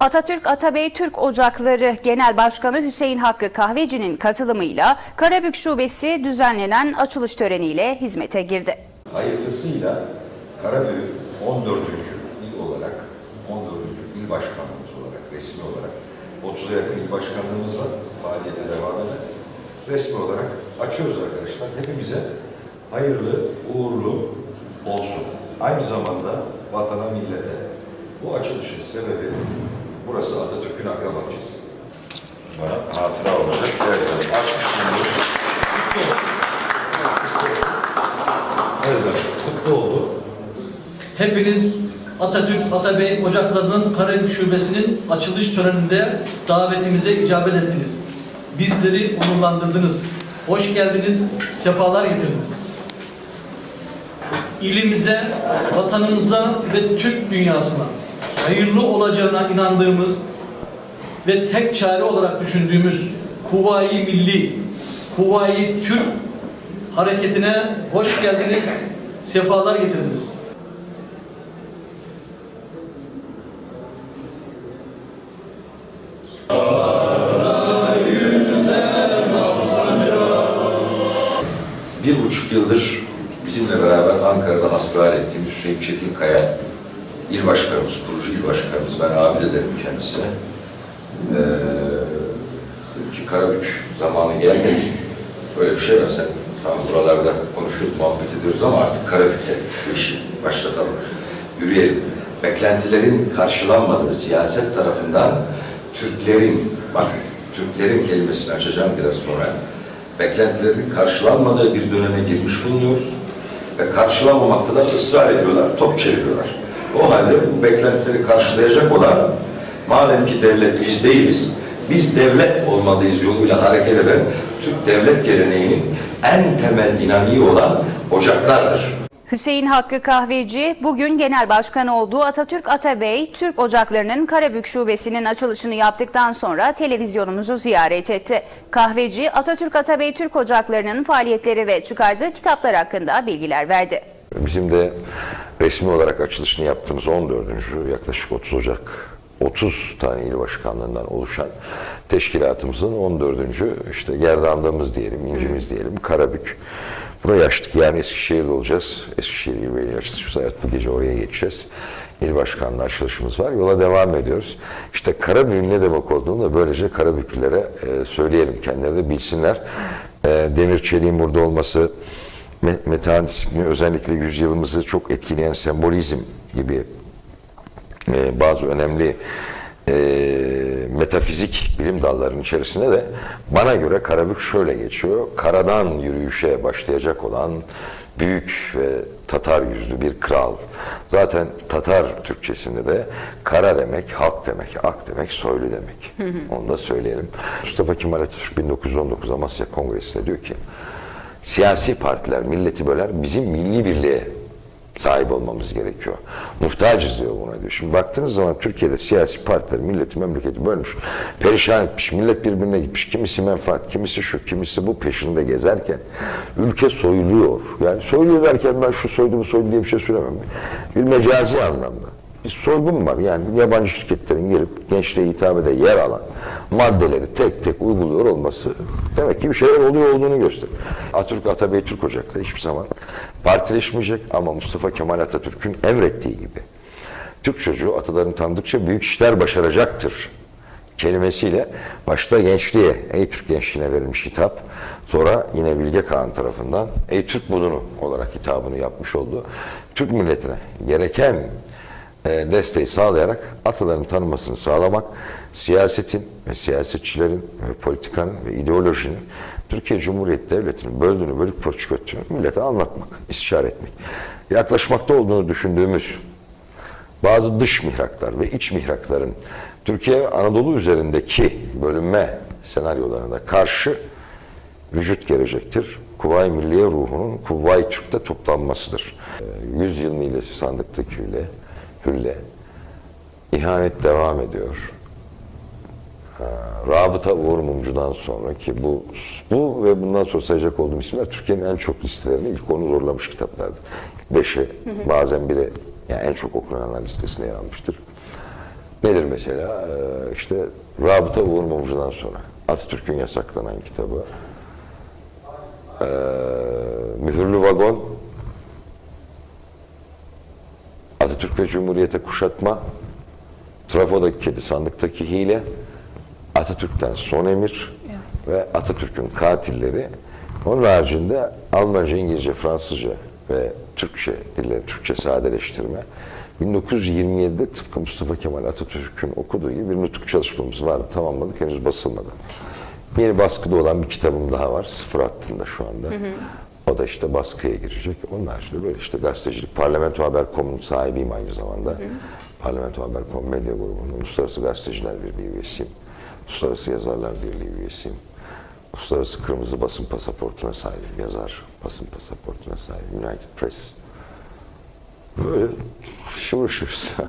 Atatürk Atabey Türk Ocakları Genel Başkanı Hüseyin Hakkı Kahveci'nin katılımıyla Karabük Şubesi düzenlenen açılış töreniyle hizmete girdi. Hayırlısıyla Karabük 14. il olarak, 14. il başkanlığımız olarak, resmi olarak 30'a yakın il başkanlığımız var, faaliyete devam eden. Resmi olarak açıyoruz arkadaşlar. Hepimize hayırlı, uğurlu olsun. Aynı zamanda vatana, millete. Bu açılışın sebebi burası Atatürk'ün arka bahçesi. Bana hatıra olacak. Evet, evet. Açmış bulunuyoruz. Evet, kutlu oldu. Hepiniz Atatürk Atabey Ocakları'nın Karabük Şubesi'nin açılış töreninde davetimize icabet ettiniz. Bizleri onurlandırdınız. Hoş geldiniz, sefalar getirdiniz. İlimize, vatanımıza ve Türk dünyasına hayırlı olacağına inandığımız ve tek çare olarak düşündüğümüz Kuvayi Milli, Kuvayi Türk hareketine hoş geldiniz, sefalar getirdiniz. bir buçuk yıldır bizimle beraber Ankara'da hasbihal ettiğimiz Hüseyin Çetinkaya il başkanımız, kurucu il başkanımız, ben abi de derim kendisine. Ee, ki Karabük zamanı geldi. Böyle bir şey var tam buralarda konuşuyoruz, muhabbet ediyoruz ama artık Karabük'te işi başlatalım, yürüyelim. Beklentilerin karşılanmadığı siyaset tarafından Türklerin, bak Türklerin kelimesini açacağım biraz sonra beklentilerinin karşılanmadığı bir döneme girmiş bulunuyoruz. Ve karşılanmamakta da ısrar ediyorlar, top çeviriyorlar. O halde bu beklentileri karşılayacak olan, madem ki devlet biz değiliz, biz devlet olmalıyız yoluyla hareket eden Türk devlet geleneğinin en temel dinamiği olan ocaklardır. Hüseyin Hakkı Kahveci bugün genel başkan olduğu Atatürk Atabey Türk Ocakları'nın Karabük Şubesi'nin açılışını yaptıktan sonra televizyonumuzu ziyaret etti. Kahveci Atatürk Atabey Türk Ocakları'nın faaliyetleri ve çıkardığı kitaplar hakkında bilgiler verdi. Bizim de resmi olarak açılışını yaptığımız 14. yaklaşık 30 Ocak 30 tane il başkanlığından oluşan teşkilatımızın 14. işte gerdanlığımız diyelim, incimiz diyelim, Karabük. Burayı açtık. Yani Eskişehir'de olacağız. Eskişehir İl Beyliği açılışımız. Evet bu gece oraya geçeceğiz. İl başkanlığı açılışımız var. Yola devam ediyoruz. İşte Karabük'ün ne demek olduğunu da böylece Karabüklülere e, söyleyelim. Kendileri de bilsinler. E, Demir Çelik'in burada olması, Me- Metehan ismini özellikle yüzyılımızı çok etkileyen sembolizm gibi e, bazı önemli e, metafizik bilim dallarının içerisinde de bana göre Karabük şöyle geçiyor. Karadan yürüyüşe başlayacak olan büyük ve Tatar yüzlü bir kral. Zaten Tatar Türkçesinde de kara demek, halk demek, ak demek, soylu demek. Onu da söyleyelim. Mustafa Kemal Atatürk 1919 Amasya Kongresi'nde diyor ki siyasi partiler milleti böler, bizim milli birliğe sahip olmamız gerekiyor. Muhtacız diyor buna diyor. Şimdi baktığınız zaman Türkiye'de siyasi partiler milleti memleketi bölmüş, perişan etmiş, millet birbirine gitmiş. Kimisi menfaat, kimisi şu, kimisi bu peşinde gezerken ülke soyuluyor. Yani soyuluyor derken ben şu soydu bu soydu diye bir şey söylemem. Bir mecazi anlamda. Bir soygun var yani yabancı şirketlerin gelip gençliğe hitap ede yer alan maddeleri tek tek uyguluyor olması demek ki bir şeyler oluyor olduğunu gösterir. Atatürk Atabey Türk Ocakları hiçbir zaman partileşmeyecek ama Mustafa Kemal Atatürk'ün emrettiği gibi Türk çocuğu atalarını tanıdıkça büyük işler başaracaktır kelimesiyle başta gençliğe, Ey Türk gençliğine verilmiş hitap, sonra yine Bilge Kağan tarafından Ey Türk budunu olarak hitabını yapmış oldu. Türk milletine gereken desteği sağlayarak atalarını tanımasını sağlamak, siyasetin ve siyasetçilerin ve politikanın ve ideolojinin Türkiye Cumhuriyeti Devleti'nin böldüğünü, bölük pörçük ettiğini millete anlatmak, istişare etmek. Yaklaşmakta olduğunu düşündüğümüz bazı dış mihraklar ve iç mihrakların Türkiye Anadolu üzerindeki bölünme senaryolarına karşı vücut gelecektir. Kuvayi Milliye ruhunun Kuvayi Türk'te toplanmasıdır. Ee, Yüzyıl milesi sandıktaki hülle, hülle. İhanet devam ediyor. Ee, Rabıta Uğur Mumcu'dan sonra ki bu bu ve bundan sonra sayacak olduğum isimler Türkiye'nin en çok listelerini ilk onu zorlamış kitaplardır. Beşi bazen biri yani en çok okunanlar listesine yer almıştır. Nedir mesela? Ee, işte Rabıta Uğur Mumcu'dan sonra Atatürk'ün yasaklanan kitabı ee, Mühürlü Vagon Atatürk ve Cumhuriyete Kuşatma Trafo'daki Kedi Sandıktaki Hile Atatürk'ten Son Emir ve Atatürk'ün Katilleri onun haricinde Almanca, İngilizce, Fransızca ve Türkçe dilleri, Türkçe sadeleştirme 1927'de tıpkı Mustafa Kemal Atatürk'ün okuduğu gibi bir nutuk çalışmamız vardı. Tamamladık. Henüz basılmadı. Yeni baskıda olan bir kitabım daha var. Sıfır hattında şu anda. O da işte baskıya girecek. Onun haricinde böyle işte gazetecilik. Parlamento Haber.com'un sahibiyim aynı zamanda. Parlamento Haber.com medya grubunun Uluslararası Gazeteciler Birliği üyesiyim. Uluslararası Yazarlar Birliği üyesiyim. Uluslararası Kırmızı Basın Pasaportuna sahibim. Yazar basın pasaportuna sahibim. United Press. Böyle uğraşıyoruz.